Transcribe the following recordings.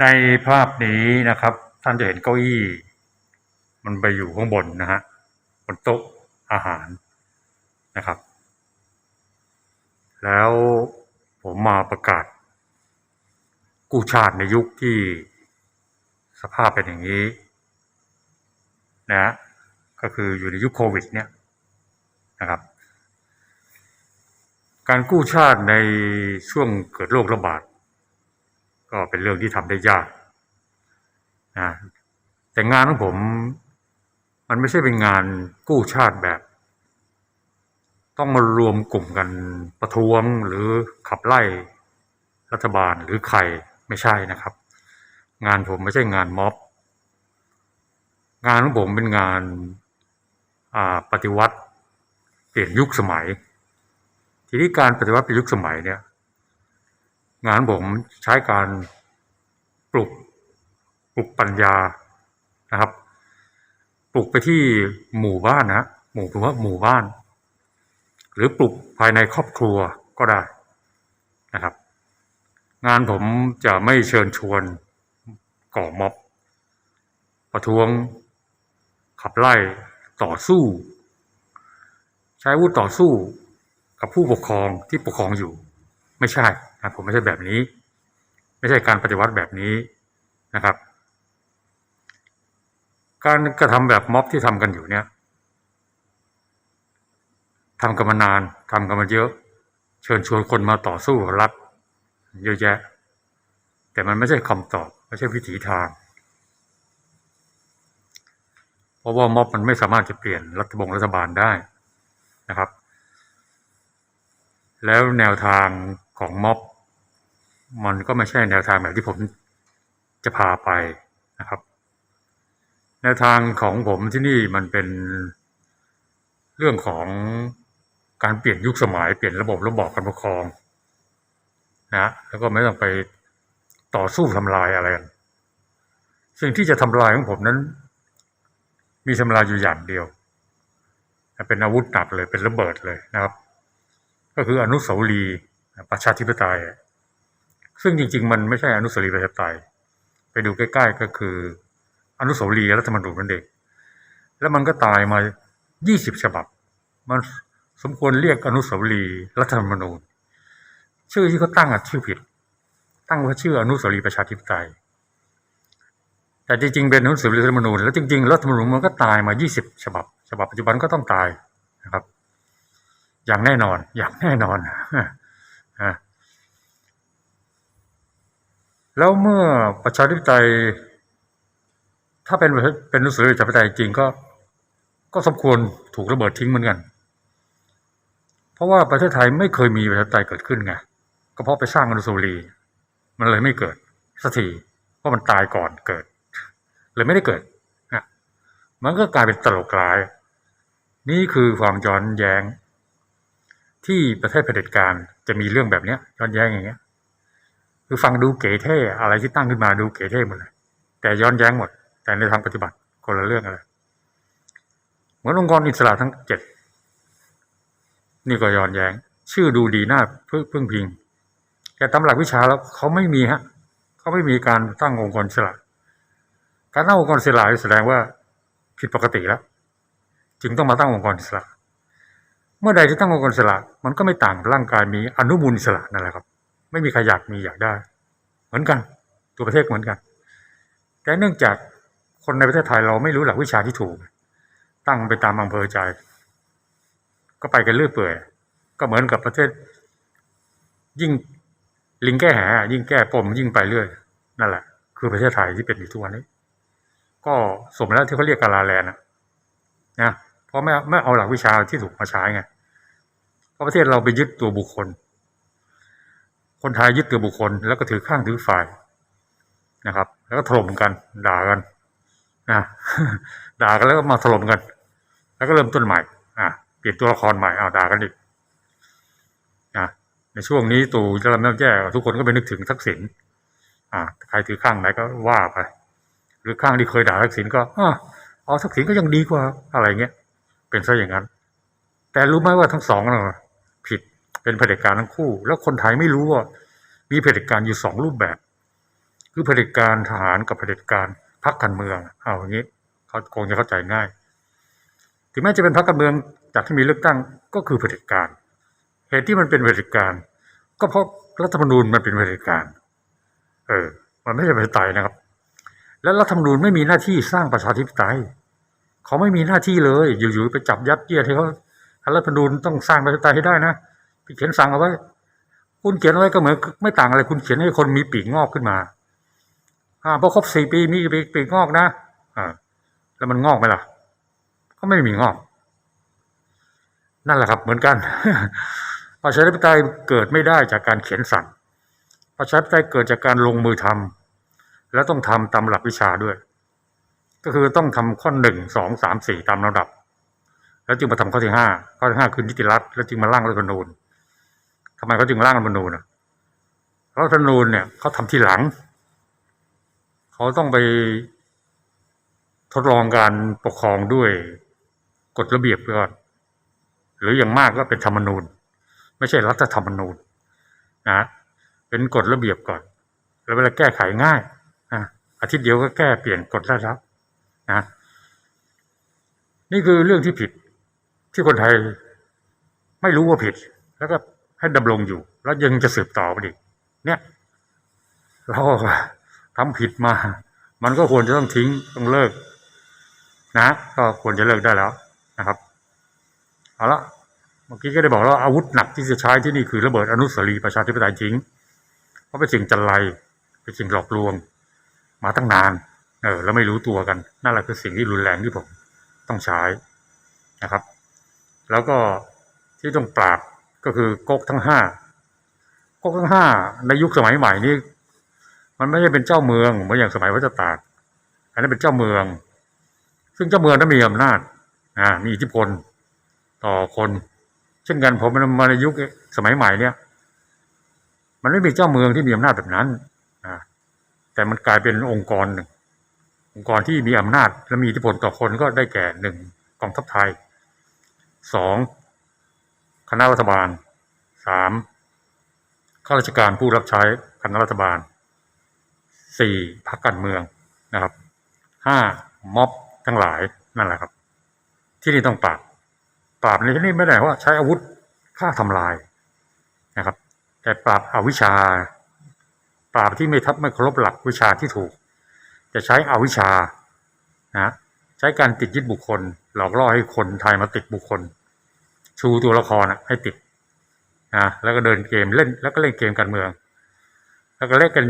ในภาพนี้นะครับ ท่านจะเห็นเก้าอี้ มันไปอยู่ข้างบนนะฮะบนโต๊ะอาหารนะครับ แล้วผมมาประกาศ กู้ชาติในยุคที่สภาพเป็นอย่างนี้นะฮะก็คืออยู่ในยุคโควิด เนี่ยนะครับ การกู้ชาติในช่วงเกิดโรคระบาด ก็เป็นเรื่องที่ทำได้ยากนะแต่งานของผม มันไม่ใช่เป็นงานกู้ชาติแบบ ต้องมารวมกลุ่มกันประท้วงหรือขับไล่รัฐบาลหรือใครไม่ใช่นะครับ งานผมไม่ใช่งานม็อบ งานของผมเป็นงานาปฏิวัติเปลี่ยนยุคสมัย ทีนี้การปฏิวัติเปลี่ยนยุคสมัยเนี่ย งานผมใช้การปลุกปลุกปัญญานะครับ ปลุกไปที่หมู่บ้านนะหมู่ถือว่าหมู่บ้าน หรือปลุกภายในครอบครัวก็ได้นะครับ งานผมจะไม่เชิญชวนก่อม็อบ ประท้วง ขับไล่ต่อสู้ ใช้วุธต่อสู้กับผู้ปกครองที่ปกครองอยู่ ไม่ใช่ นะผมไม่ใช่แบบนี้ ไม่ใช่การปฏิวัติแบบนี้นะครับ การกระทำแบบม็อบที่ทำกันอยู่เนี่ยทำกันมานานทำกันมาเยอะ เชิญชวนคนมาต่อสู้กับรัฐเยอะแยะ แต่มันไม่ใช่คำตอบ ไม่ใช่วิถีทาง เพราะว่าม็อบมันไม่สามารถจะเปลี่ยนรัฐบงรัฐบาลได้นะครับ แล้วแนวทางของม็อบ มันก็ไม่ใช่แนวทางแบบที่ผมจะพาไปนะครับ แนวทางของผมที่นี่มันเป็นเรื่องของการเปลี่ยนยุคสมัยเปลี่ยนระบบระบอบการปกครองนะแล้วก็ไม่ต้องไปต่อสู้ทำลายอะไรกันสิ่งที่จะทำลายของผมนั้น มีทำลายอยู่อย่างเดียว เป็นอาวุธหนักเลยเป็นระเบิดเลยนะครับ ก็คืออนุสาวรีย์ประชาธิปไตย ซึ่งจริง ๆ มันไม่ใช่อนุสาวรีย์ประชาธิปไตย ไปดูใกล้ๆก็คือ อนุสาวรีย์รัฐธรรมนูญนั่นเองแล้วมันก็ตายมา20ฉบับ มันสมควรเรียกอนุสาวรีย์รัฐธรรมนูญ ชื่อที่เขาตั้งอะชื่อผิด ตั้งว่าชื่ออนุสาวรีย์ประชาธิปไตย แต่จริงๆเป็นอนุสาวรีย์รัฐธรรมนูญแล้วจริงๆรัฐธรรมนูญมันก็ตายมา20ฉบับ ฉบับปัจจุบันก็ต้องตายนะครับ อย่างแน่นอน อย่างแน่นอนอะ แล้วเมื่อประชาธิปไตย ถ้าเป็นเป็นนุสรีประชาธิปไตยจริงก็ ก็สมควรถูกระเบิดทิ้งเหมือนกัน เพราะว่าประเทศไทยไม่เคยมีประชาธิปไตยเกิดขึ้นไงก็เพราะไปสร้างอนุสาวรีย์มันเลยไม่เกิดสักทีเพราะมันตายก่อนเกิด เลยไม่ได้เกิดนะมันก็กลายเป็นตลกร้าย นี่คือความย้อนแย้ง ที่ประเทศเผด็จการจะมีเรื่องแบบเนี้ย้อนแย้งอย่างเงี้ย คือฟังดูเก๋เท่อะไรที่ตั้งขึ้นมาดูเก๋เท่หมดเลยแต่ย้อนแย้งหมด แต่ในทางปฏิบัติคนละเรื่องอะไรเหมือนองค์กรอิสระทั้งเจ็ดนี่ก็ย้อนแย้ง ชื่อดูดีหน่าพึ่งพึ่งพิง แต่ตามหลักวิชาแล้วเขาไม่มีฮะเขาไม่มีการตั้งองค์กรอิสระ การตั้งองค์กรอิสระแสดงว่าผิดปกติแล้ว จึงต้องมาตั้งองค์กรอิสระ เมื่อใดที่ตั้งองค์กรอิสระ มันก็ไม่ต่างร่างกายมีอนุมูลอิสระนั่นแหละครับ ไม่มีใครอยากมีอยากได้ เหมือนกัน ตัวประเทศเหมือนกัน แต่เนื่องจากคนในประเทศไทยเราไม่รู้หลักวิชาที่ถูก ตั้งไปตามอำเภอใจ ก็ไปกันเรื่อยเปื่อย ก็เหมือนกับประเทศ ยิ่งลิงแก้แหยิ่งแก้ปมยิ่งไปเรื่อยนั่นแหละ คือประเทศไทยที่เป็นอยู่ทุกวันนี้ ก็สมแล้วที่เขาเรียกกาลาแลนนะนะเพราะไม่ไม่เอาหลักวิชาที่ถูกมาใช้ไงเพราะประเทศเราไปยึดตัวบุคคล คนไทยยึดตัวบุคคล แล้วก็ถือข้างถือฝ่ายนะครับ แล้วก็ถล่มกันด่ากันนะด่ากันแล้วก็มาถล่มกัน แล้วก็เริ่มต้นใหม่ อะเปลี่ยนตัวละครใหม่เอาด่ากันอีกนะในช่วงนี้ตู่จะรับแย่ทุกคนก็ไปนึกถึงทักษิณอ่าใครถือข้างไหนก็ว่าไป หรือข้างที่เคยด่าทักษิณก็อ่าเอาทักษิณก็ยังดีกว่าอะไรเงี้ย เป็นซะอย่างนั้น แต่รู้ไหมว่าทั้งสองนะ เป็นเผด็จการทั้งคู่ แล้วคนไทยไม่รู้ว่า มีเผด็จการอยู่สองรูปแบบ คือเผด็จการทหารกับเผด็จการพรรคการเมืองเอาอย่างนี้เขาคงจะเข้าใจง่าย ถึงแม้จะเป็นพรรคการเมืองจากที่มีเลือกตั้งก็คือเผด็จการเหตุที่มันเป็นเผด็จการ ก็เพราะรัฐธรรมนูญมันเป็นเผด็จการ เออ มันไม่ใช่ประชาธิปไตยนะครับ และรัฐธรรมนูญไม่มีหน้าที่สร้างประชาธิปไตยเขาไม่มีหน้าที่เลย อยู่ๆไปจับยัดเยียดให้เขารัฐธรรมนูญต้องสร้างประชาธิปไตยให้ได้นะ เขียนสั่งเอาไว้ คุณเขียนเอาไว้ก็เหมือนไม่ต่างอะไร คุณเขียนให้คนมีปีกงอกขึ้นมา อ่าพอครบสี่ปีมีปีกปีกงอกนะอ่าแล้วมันงอกไหมล่ะ ก็ไม่มีงอก นั่นแหละครับ เหมือนกัน ประชาธิปไตยเกิดไม่ได้จากการเขียนสั่ง ประชาธิปไตยเกิดจากการลงมือทำแล้วต้องทำตามหลักวิชาด้วย ก็คือต้องทำข้อหนึ่งสองสามสี่ตามลำดับ แล้วจึงมาทำข้อที่ห้าข้อที่ห้าคือนิติรัฐแล้วจึงมาร่างรัฐธรรมนูญ ทำไมเขาจึงร่างรัฐมนูญอะรัฐมนูญเนี่ยเขาทำทีหลัง เขาต้องไปทดลองการปกครองด้วยกฎระเบียบก่อนหรืออย่างมากก็เป็นธรรมนูญ ไม่ใช่รัฐธรรมนูญนะเป็นกฎระเบียบก่อน แล้วเวลาแก้ไขง่ายนะอาทิตย์เดียวก็แก้เปลี่ยนกฎได้แล้วนะนี่คือเรื่องที่ผิดที่คนไทยไม่รู้ว่าผิด แล้วก็ ให้ดำรงอยู่ แล้วยังจะสืบต่อไปอีกเนี่ยเราทำผิดมา มันก็ควรจะต้องทิ้งต้องเลิก นะ ก็ควรจะเลิกได้แล้วนะครับเอาละเมื่อกี้ก็ได้บอกแล้ววาอาวุธหนักที่จะใช้ที่นี่คือระเบิดอนุสรีประชาธิปไตยจริง เพราะเป็นสิ่งจันไรเป็นสิ่งหลอกลวง มาตั้งนาน เออแล้วไม่รู้ตัวกัน นั่นแหละคือสิ่งที่รุนแรงที่ผมต้องใช้นะครับ แล้วก็ที่ต้องปราบ ก็คือก๊กทั้งห้าก๊กทั้งห้าในยุคสมัยใหม่นี้มันไม่ใช่เป็นเจ้าเมืองเหมือนอย่างสมัยวัชตากอันนั้นเป็นเจ้าเมือง ซึ่งเจ้าเมืองนั้นมีอำนาจอ่ามีอิทธิพลต่อคน เช่นกันผมมาในยุคสมัยใหม่เนี่ย มันไม่มีเจ้าเมืองที่มีอำนาจแบบนั้นอ่าแต่มันกลายเป็นองค์กรหนึ่งองค์กรที่มีอำนาจและมีอิทธิพลต่อคนก็ได้แก่หนึ่งกองทัพไทยสอง คณะรัฐบาลสามข้าราชการผู้รับใช้คณะรัฐบาลสี่พรรคการเมืองนะครับห้าม็อบทั้งหลายนั่นแหละครับ ที่นี่ต้องปราบปราบในที่นี้ไม่ได้ว่าใช้อาวุธฆ่าทำลายนะครับ แต่ปราบอาวิชา ปราบที่ไม่ทับไม่เคารพหลักวิชาที่ถูก จะใช้อาวิชานะใช้การติดยึดบุคคล หลอกล่อให้คนไทยมาติดบุคคล ชูตัวละครอะให้ติดนะแล้วก็เดินเกมเล่น แล้วก็เล่นเกมการเมือง แล้วก็เล่นกัน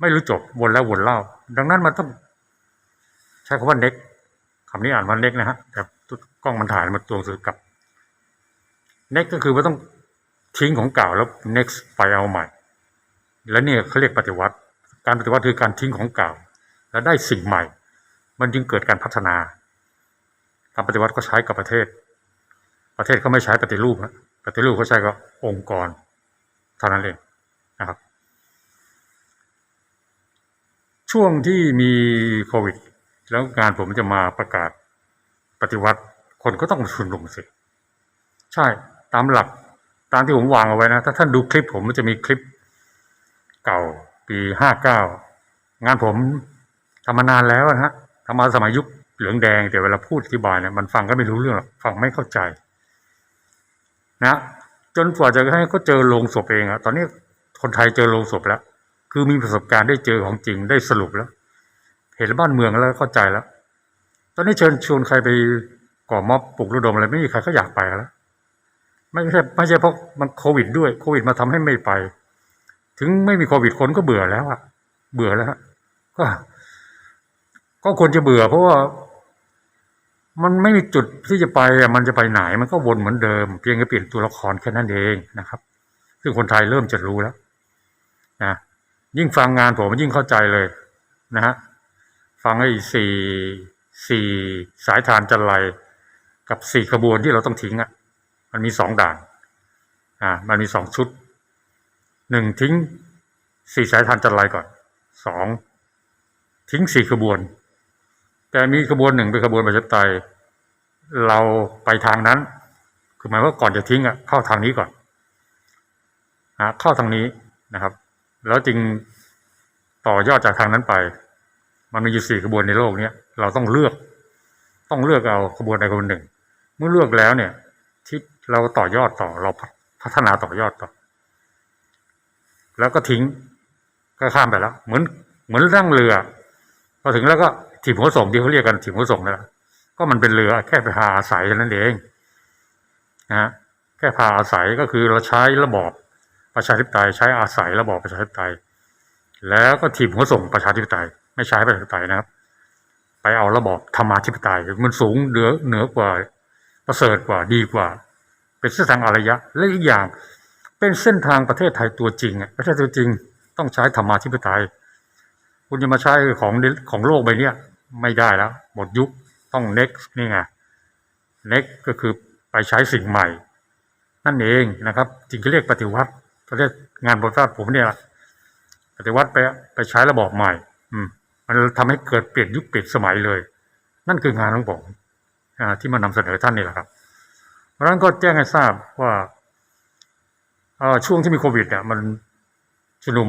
ไม่รู้จบวนแล้ววนเล่า ดังนั้นมันต้องใช้คำว่าเน็กคำนี้อ่านว่าเน็กนะฮะแต่กล้องมันถ่ายมาตัวสื่อกลับเน็กก็คือว่าต้องทิ้งของเก่าแล้ว next ไปเอาใหม่ แล้วเนี่ยเขาเรียกปฏิวัติ การปฏิวัติคือการทิ้งของเก่า แล้วได้สิ่งใหม่ มันจึงเกิดการพัฒนาการปฏิวัติก็ใช้กับประเทศ ประเทศก็ไม่ใช้ปฏิรูปฮะปฏิรูปเขาใช้กับองค์กรเท่านั้นเองนะครับ ช่วงที่มีโควิด แล้วงานผมจะมาประกาศปฏิวัติ คนก็ต้องชุมนุมสิ ใช่ตามหลักตามที่ผมวางเอาไว้นะ ถ้าท่านดูคลิปผมมันจะมีคลิปเก่าปีห้าเก้างานผมทำมานานแล้วนะฮะทำมาสมัยยุคเหลืองแดงแต่เวลาพูดอธิบายเนี่ยมันฟังก็ไม่รู้เรื่องหรอกฟังไม่เข้าใจ นะจนกว่าจะให้เขาเจอโลงศพเองอะตอนนี้คนไทยเจอโลงศพแล้ว คือมีประสบการณ์ได้เจอของจริงได้สรุปแล้ว เห็นบ้านเมืองแล้วเข้าใจแล้ว ตอนนี้เชิญชวนใครไปก่อม็อบปลุกระดมอะไรไม่มีใครเขาอยากไปแล้วไม่ใช่ไม่ใช่เพราะมันโควิดด้วยโควิดมาทำให้ไม่ไป ถึงไม่มีโควิดคนก็เบื่อแล้วอะเบื่อแล้วก็ก็ควรจะเบื่อเพราะว่า มันไม่มีจุดที่จะไปอะมันจะไปไหนมันก็วนเหมือนเดิม เพียงแค่เปลี่ยนตัวละครแค่นั้นเองนะครับ ซึ่งคนไทยเริ่มจะรู้แล้วนะยิ่งฟังงานผมยิ่งเข้าใจเลยนะฮะฟังไอ้สี่สี่สายทานจันไรกับสี่ขบวนที่เราต้องทิ้งอะ มันมีสองด่านอ่ามันมีสองชุดหนึ่งทิ้งสี่สายทานจันไรก่อนสองทิ้งสี่ขบวน แต่มีขบวนหนึ่งเป็นขบวนประชาธิปไตยเราไปทางนั้น คือหมายว่าก่อนจะทิ้งอะเข้าทางนี้ก่อนอ่าเข้าทางนี้นะครับ แล้วจึงต่อยอดจากทางนั้นไป มันมีอยู่สี่ขบวนในโลกเนี้ยเราต้องเลือก ต้องเลือกเอาขบวนใดขบวนหนึ่ง เมื่อเลือกแล้วเนี่ย ที่เราต่อยอดต่อเราพัฒนาต่อยอดต่อ แล้วก็ทิ้งก็ข้ามไปแล้ว เหมือนเหมือนนั่งเรือพอถึงแล้วก็ ถีบหัวส่งที่เขาเรียกกันถีบหัวส่งนั่นแหละก็มันเป็นเรือแค่ไปพาอาศัยนั้นเองนะฮะแค่พาอาศัยก็คือเราใช้ระบอบประชาธิปไตยใช้อาศัยระบอบประชาธิปไตย แล้วก็ถีบหัวส่งประชาธิปไตย ไม่ใช้ประชาธิปไตยนะครับ ไปเอาระบอบธรรมาธิปไตยมันสูงเหนือเหนือกว่าประเสริฐกว่าดีกว่า เป็นเส้นทางอารยะและอีกอย่างเป็นเส้นทางประเทศไทยตัวจริงประเทศตัวจริงต้องใช้ธรรมาธิปไตย คุณจะมาใช้ของของโลกใบเนี้ย ไม่ได้แล้ว หมดยุคต้อง next นี่ไง next ก็คือไปใช้สิ่งใหม่ นั่นเองนะครับจริงก็เรียกปฏิวัติเขาเรียกงานปฏิวัติผมเนี่ยแหละปฏิวัติไปไปใช้ระบอบใหม่ อืม มันทำให้เกิดเปลี่ยนยุคเปลี่ยนสมัยเลย นั่นคืองานของผมที่มานำเสนอท่านนี่แหละครับ เพราะนั้นก็แจ้งให้ทราบว่าช่วงที่มีโควิดเนี่ยมันชุมนุม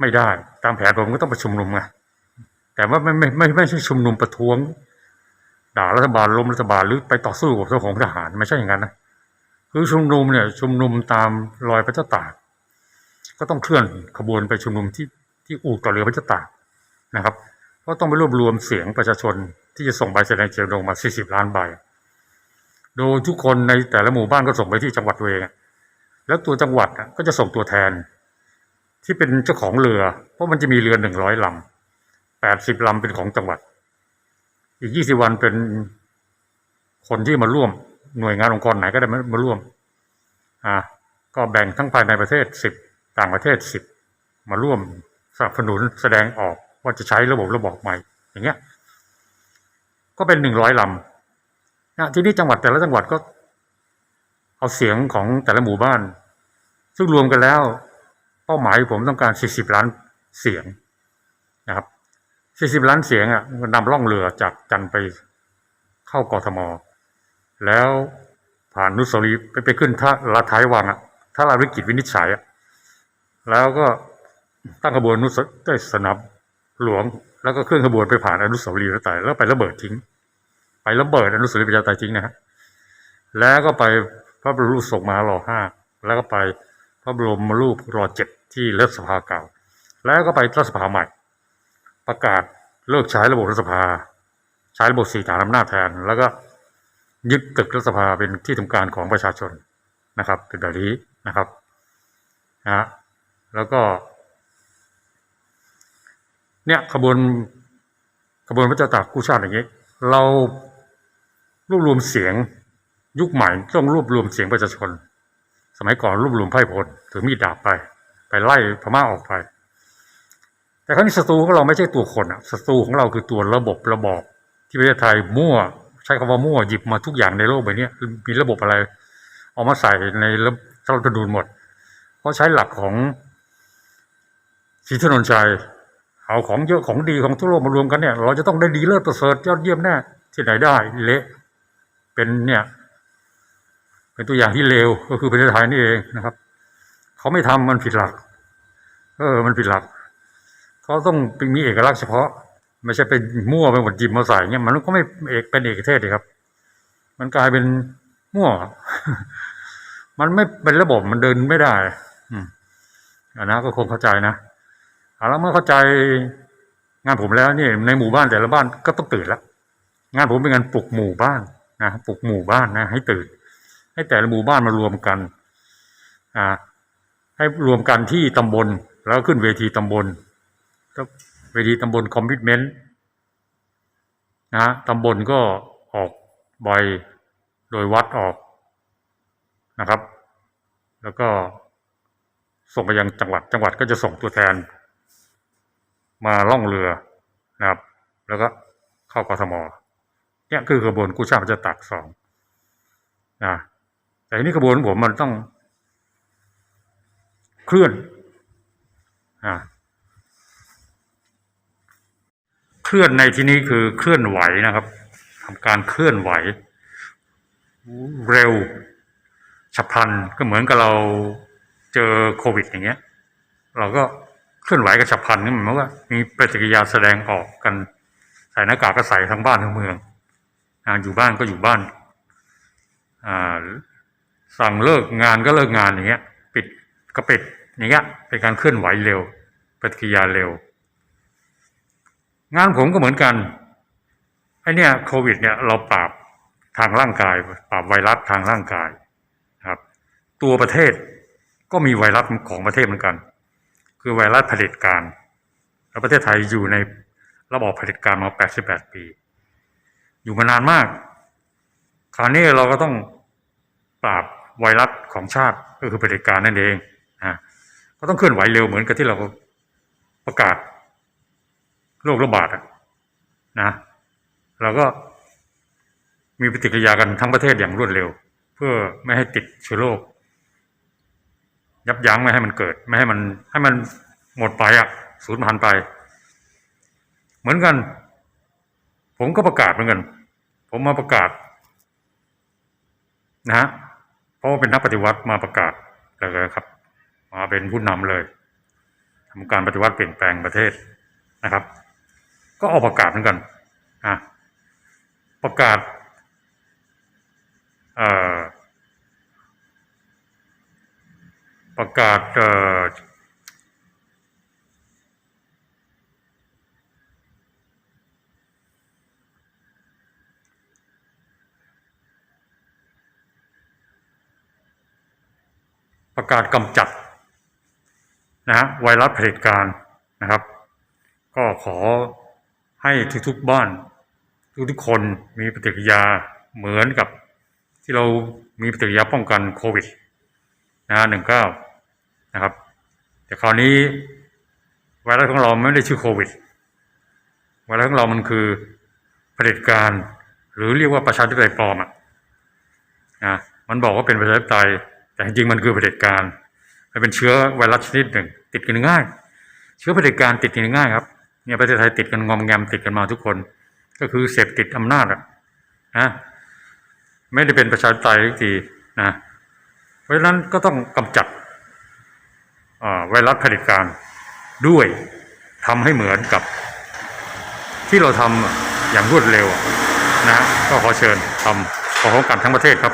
ไม่ได้ ตามแผนผมก็ต้องไปชุมนุมไง แต่ว่าไม่ไม่ไม่ไม่ใช่ชุมนุมประท้วง ด่ารัฐบาลล้มรัฐบาลหรือไปต่อสู้กับเจ้าของทหารไม่ใช่อย่างนั้นนะคือชุมนุมเนี่ยชุมนุมตามรอยพระเจ้าตาก ก็ต้องเคลื่อนขบวนไปชุมนุมที่ที่อู่ต่อเรือพระเจ้าตากนะครับก็ต้องไปรวบรวมเสียงประชาชนที่จะส่งใบแสดงเจตจำนงมา 40 ล้านใบ โดยทุกคนในแต่ละหมู่บ้านก็ส่งไปที่จังหวัดตัวเอง แล้วตัวจังหวัดก็จะส่งตัวแทน ที่เป็นเจ้าของเรือ เพราะมันจะมีเรือหนึ่งร้อยลำ ดสิบลำเป็นของจังหวัด อีกยี่สิบวันเป็นคนที่มาร่วม หน่วยงานองค์กรไหนก็ได้มามาร่วม อ่า ก็แบ่งทั้งภายในประเทศสิบต่างประเทศสิบมาร่วมสนับสนุนแสดงออกว่าจะใช้ระบบระบบใหม่ อย่างเงี้ย ก็เป็นหนึ่งร้อยลำนะที่นี้จังหวัดแต่ละจังหวัดก็ เอาเสียงของแต่ละหมู่บ้าน ซึ่งรวมกันแล้ว เป้าหมายผมต้องการ 40 ล้านเสียงนะครับ 40ล้านเสียงอะนำล่องเรือจากจันไปเข้ากทม แล้วผ่านนุสรีไปไปขึ้นท่าลาท้ายวังอะท่าราวิกิจวินิจฉัยอะแล้วก็ตั้งขบวนนุสได้สนับหลวง แล้วก็เคลื่อนขบวนไปผ่านอนุสาวรีย์พระไตรแล้วไประเบิดทิ้ง ไประเบิดอนุสาวรีย์ประชาธิปไตยทิ้งนะฮะแล้วก็ไปพระบรมรูปทรงมารอห้าแล้วก็ไปพระบรมรูปรอเจ็ดที่รัฐสภาเก่า แล้วก็ไปรัฐสภาใหม่ ประกาศเลิกใช้ระบบรัฐสภา ใช้ระบบสี่ฐานอำนาจแทน แล้วก็ยึดตึกรัฐสภาเป็นที่ทำการของประชาชนนะครับเป็นแบบนี้นะครับนะฮะแล้วก็เนี่ยขบวนขบวนพระเจ้าตากกู้ชาติอย่างนี้ เรารวบรวมเสียงยุคใหม่ต้องรวบรวมเสียงประชาชน สมัยก่อนรวบรวมไพ่พลถือมีดดาบไป ไปไล่พม่าออกไป แต่ครั้งนี้ศัตรูของเราไม่ใช่ตัวคนอะศัตรูของเราคือตัวระบบระบอบที่ประเทศไทยมั่ว ใช้คำว่ามั่วหยิบมาทุกอย่างในโลกใบนี้มีระบบอะไร เอามาใส่ในรัฐธรรมนูญหมด เพราะใช้หลักของศรีถนนชัยเอาของเยอะของดีของทั่วโลกมารวมกันเนี่ย เราจะต้องได้ดีเลิศประเสริฐยอดเยี่ยมแน่ที่ไหนได้เละเป็นเนี่ย เป็นตัวอย่างที่เลวก็คือประเทศไทยนี่เองนะครับ เขาไม่ทำมันผิดหลัก เออ มันผิดหลัก เขาต้องมีเอกลักษณ์เฉพาะ ไม่ใช่เป็นมั่วไปหมดหยิบมาใส่เงี้ยมันก็ไม่เอกเป็นเอกเทศเลยครับ มันกลายเป็นมั่ว มันไม่เป็นระบบมันเดินไม่ได้ อืมอันนะก็คงเข้าใจนะเอาแล้วเมื่อเข้าใจงานผมแล้วเนี่ยในหมู่บ้านแต่ละบ้านก็ต้องตื่นแล้วงานผมเป็นงานปลุกหมู่บ้านนะปลุกหมู่บ้านนะ ให้ตื่น ให้แต่ละหมู่บ้านมารวมกัน อ่า ให้รวมกันที่ตำบลแล้วขึ้นเวทีตำบล เวทีตำบลคอมมิชเมนต์นะฮะตำบลก็ออกใบโดยวัดออกนะครับ แล้วก็ส่งไปยังจังหวัด จังหวัดก็จะส่งตัวแทน มาล่องเรือนะครับ แล้วก็เข้ากทมเนี่ยคือกระบวนกู้ชาติจะตักสองนะแต่ทีนี้กระบวนผมมันต้องเคลื่อนอ่า เคลื่อนในที่นี้คือเคลื่อนไหวนะครับทำการเคลื่อนไหว เร็วฉับพลันก็เหมือนกับเราเจอโควิดอย่างเงี้ย เราก็เคลื่อนไหวกระฉับพลันนี่หมายความว่า มีปฏิกิริยาแสดงออกกันใส่หน้ากากก็ใส่ทั้งบ้านทั้งเมืองอ่าอยู่บ้านก็อยู่บ้านสั่งเลิกงานก็เลิกงานอย่างเงี้ย ปิดก็ปิดอย่างเงี้ยเป็นการเคลื่อนไหวเร็วปฏิกิริยาเร็ว งานผมก็เหมือนกันไอเนี่ยโควิดเนี่ยเราปราบทางร่างกาย ปราบไวรัสทางร่างกายครับ ตัวประเทศก็มีไวรัสของประเทศเหมือนกัน คือไวรัสเผด็จการ แล้วประเทศไทยอยู่ในระบอบเผด็จการมา 88 ปี อยู่มานานมาก คราวนี้เราก็ต้องปราบไวรัสของชาติก็คือเผด็จการนั่นเองอะก็ต้องเคลื่อนไหวเร็วเหมือนกับที่เราประกาศ โรคระบาดนะเราก็มีปฏิกิริยากันทั้งประเทศอย่างรวดเร็ว เพื่อไม่ให้ติดเชื้อโรคยับยั้งไม่ให้มันเกิด ไม่ให้มันให้มันหมดไปอะสูญพันธุ์ไป เหมือนกัน ผมก็ประกาศเหมือนกัน ผมมาประกาศ นะฮะเพราะว่าเป็นนักปฏิวัติมาประกาศเลยครับ มาเป็นผู้นำเลยทำการปฏิวัติเปลี่ยนแปลงประเทศนะครับ ก็ออกประกาศเหมือนกันอะประกาศเอ่อประกาศเออประกาศกำจัดนะฮะไวรัสเผด็จการนะครับ ก็ขอ ให้ทุกๆบ้าน ทุกๆคนมีปฏิกิริยาเหมือนกับที่เรามีปฏิกิริยาป้องกันโควิดนะหนึ่งเก้านะครับ แต่คราวนี้ไวรัสของเราไม่ได้ชื่อโควิดไวรัสของเรามันคือเผด็จการ หรือเรียกว่าประชาธิปไตยปลอมอะนะมันบอกว่าเป็นประชาธิปไตย แต่จริงๆมันคือเผด็จการมันเป็นเชื้อไวรัสชนิดหนึ่ง ติดกันง่าย เชื้อเผด็จการติดกันง่ายครับ เนี่ยประเทศไทยติดกันงอมแงมติดกันมาทุกคน ก็คือเสพติดอำนาจอะนะไม่ได้เป็นประชาธิปไตยทุกทีนะเพราะฉะนั้นก็ต้องกำจัดไวรัสผด็จการด้วยทำให้เหมือนกับ ที่เราทำอย่างรวดเร็วนะก็ขอเชิญทำขอพร้อมกันทั้งประเทศครับ